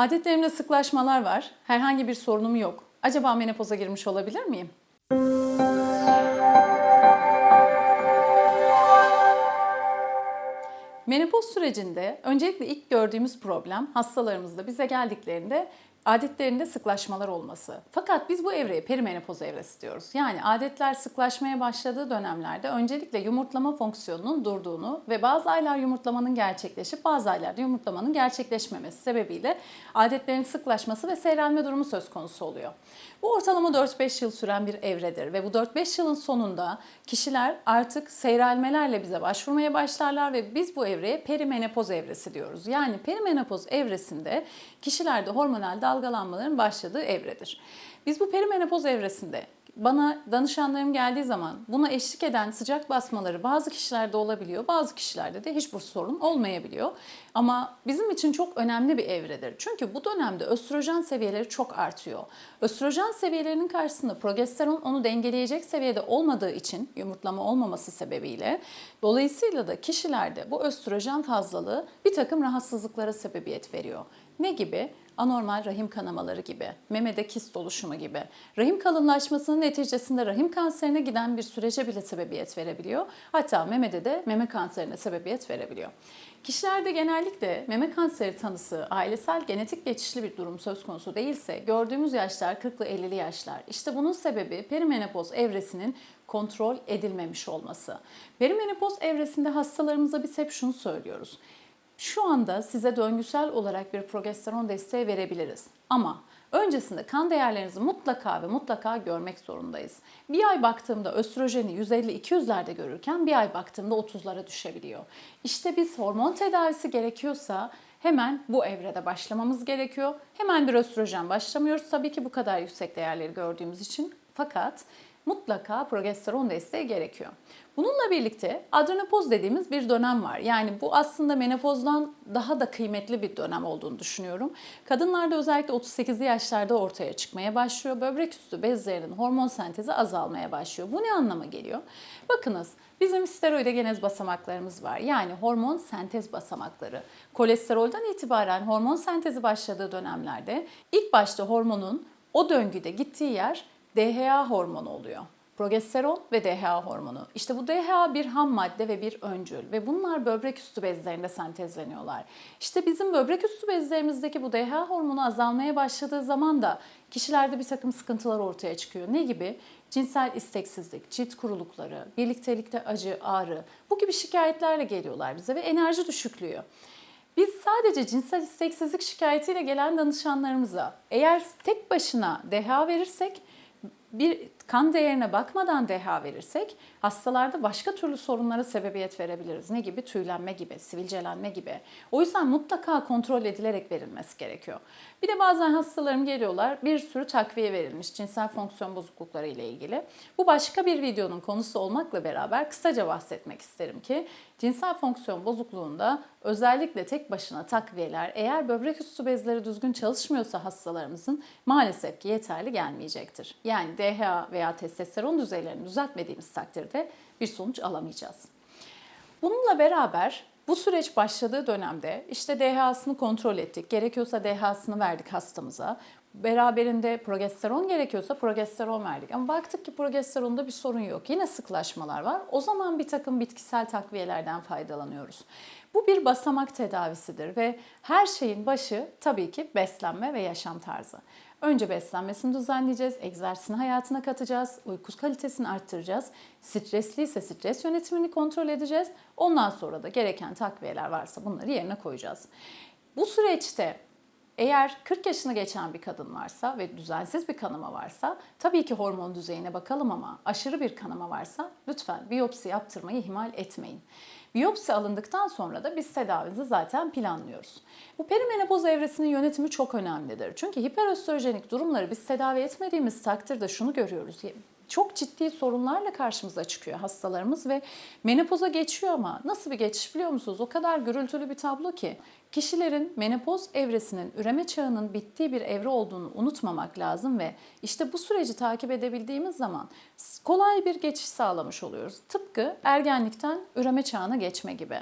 Adetlerimde sıklaşmalar var. Herhangi bir sorunum yok. Acaba menopoza girmiş olabilir miyim? Menopoz sürecinde öncelikle ilk gördüğümüz problem hastalarımızda bize geldiklerinde adetlerinde sıklaşmalar olması. Fakat biz bu evreye perimenopoz evresi diyoruz. Yani adetler sıklaşmaya başladığı dönemlerde öncelikle yumurtlama fonksiyonunun durduğunu ve bazı aylar yumurtlamanın gerçekleşip bazı aylarda yumurtlamanın gerçekleşmemesi sebebiyle adetlerin sıklaşması ve seyrelme durumu söz konusu oluyor. Bu ortalama 4-5 yıl süren bir evredir ve bu 4-5 yılın sonunda kişiler artık seyrelmelerle bize başvurmaya başlarlar ve biz bu evreye perimenopoz evresi diyoruz. Yani perimenopoz evresinde kişilerde hormonal dalgalanmaların başladığı evredir. Biz bu perimenopoz evresinde bana danışanlarım geldiği zaman buna eşlik eden sıcak basmaları bazı kişilerde olabiliyor, bazı kişilerde de hiçbir sorun olmayabiliyor. Ama bizim için çok önemli bir evredir. Çünkü bu dönemde östrojen seviyeleri çok artıyor. Östrojen seviyelerinin karşısında progesteron onu dengeleyecek seviyede olmadığı için yumurtlama olmaması sebebiyle dolayısıyla da kişilerde bu östrojen fazlalığı bir takım rahatsızlıklara sebebiyet veriyor. Ne gibi? anormal rahim kanamaları gibi, memede kist oluşumu gibi, rahim kalınlaşmasının neticesinde rahim kanserine giden bir sürece bile sebebiyet verebiliyor. Hatta memede de meme kanserine sebebiyet verebiliyor. Kişilerde genellikle meme kanseri tanısı ailesel genetik geçişli bir durum söz konusu değilse gördüğümüz yaşlar 40'lı 50'li yaşlar. İşte bunun sebebi perimenopoz evresinin kontrol edilmemiş olması. Perimenopoz evresinde hastalarımıza biz hep şunu söylüyoruz. Şu anda size döngüsel olarak bir progesteron desteği verebiliriz. Ama öncesinde kan değerlerinizi mutlaka ve mutlaka görmek zorundayız. Bir ay baktığımda östrojeni 150-200'lerde görürken bir ay baktığımda 30'lara düşebiliyor. İşte biz hormon tedavisi gerekiyorsa hemen bu evrede başlamamız gerekiyor. Hemen bir östrojen başlamıyoruz. Tabii ki bu kadar yüksek değerleri gördüğümüz için. Fakat mutlaka progesteron desteği gerekiyor. Bununla birlikte adrenopoz dediğimiz bir dönem var. Yani bu aslında menopozdan daha da kıymetli bir dönem olduğunu düşünüyorum. Kadınlarda özellikle 38'li yaşlarda ortaya çıkmaya başlıyor. Böbrek üstü bezlerinin hormon sentezi azalmaya başlıyor. Bu ne anlama geliyor? Bakınız bizim steroidogenez basamaklarımız var. Yani hormon sentez basamakları. Kolesterolden itibaren hormon sentezi başladığı dönemlerde ilk başta hormonun o döngüde gittiği yer DHA hormonu oluyor. Progesteron ve DHA hormonu. İşte bu DHA bir ham madde ve bir öncül ve bunlar böbrek üstü bezlerinde sentezleniyorlar. İşte bizim böbrek üstü bezlerimizdeki bu DHA hormonu azalmaya başladığı zaman da kişilerde bir takım sıkıntılar ortaya çıkıyor. Ne gibi? Cinsel isteksizlik, cilt kurulukları, birliktelikte acı, ağrı bu gibi şikayetlerle geliyorlar bize ve enerji düşüklüğü. Biz sadece cinsel isteksizlik şikayetiyle gelen danışanlarımıza eğer tek başına DHA verirsek bir kan değerine bakmadan DHA verirsek hastalarda başka türlü sorunlara sebebiyet verebiliriz. Ne gibi? Tüylenme gibi, sivilcelenme gibi. O yüzden mutlaka kontrol edilerek verilmesi gerekiyor. Bir de bazen hastalarım geliyorlar bir sürü takviye verilmiş cinsel fonksiyon bozuklukları ile ilgili. Bu başka bir videonun konusu olmakla beraber kısaca bahsetmek isterim ki cinsel fonksiyon bozukluğunda özellikle tek başına takviyeler eğer böbrek üstü bezleri düzgün çalışmıyorsa hastalarımızın maalesef ki yeterli gelmeyecektir. Yani DHA veya testosteron düzeylerini düzeltmediğimiz takdirde bir sonuç alamayacağız. Bununla beraber bu süreç başladığı dönemde işte DHA'sını kontrol ettik. Gerekiyorsa DHA'sını verdik hastamıza. Beraberinde progesteron gerekiyorsa progesteron verdik. Ama baktık ki progesteronda bir sorun yok. Yine sıklaşmalar var. O zaman bir takım bitkisel takviyelerden faydalanıyoruz. Bu bir basamak tedavisidir ve her şeyin başı tabii ki beslenme ve yaşam tarzı. Önce beslenmesini düzenleyeceğiz, egzersizini hayatına katacağız, uyku kalitesini arttıracağız. Stresliyse stres yönetimini kontrol edeceğiz. Ondan sonra da gereken takviyeler varsa bunları yerine koyacağız. Bu süreçte eğer 40 yaşını geçen bir kadın varsa ve düzensiz bir kanama varsa tabii ki hormon düzeyine bakalım ama aşırı bir kanama varsa lütfen biyopsi yaptırmayı ihmal etmeyin. Biyopsi alındıktan sonra da biz tedavimizi zaten planlıyoruz. Bu perimenopoz evresinin yönetimi çok önemlidir. Çünkü hiperöstrojenik durumları biz tedavi etmediğimiz takdirde şunu görüyoruz çok ciddi sorunlarla karşımıza çıkıyor hastalarımız ve menopoza geçiyor ama nasıl bir geçiş biliyor musunuz? O kadar gürültülü bir tablo ki kişilerin menopoz evresinin üreme çağının bittiği bir evre olduğunu unutmamak lazım ve işte bu süreci takip edebildiğimiz zaman kolay bir geçiş sağlamış oluyoruz. Tıpkı ergenlikten üreme çağına geçme gibi.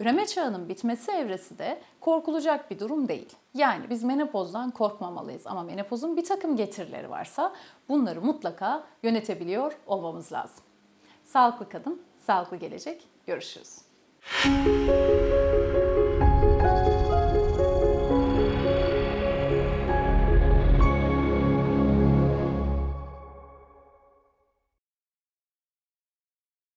Üreme çağının bitmesi evresi de korkulacak bir durum değil. Yani biz menopozdan korkmamalıyız ama menopozun bir takım getirileri varsa bunları mutlaka yönetebiliyor olmamız lazım. Sağlıklı kadın, sağlıklı gelecek. Görüşürüz.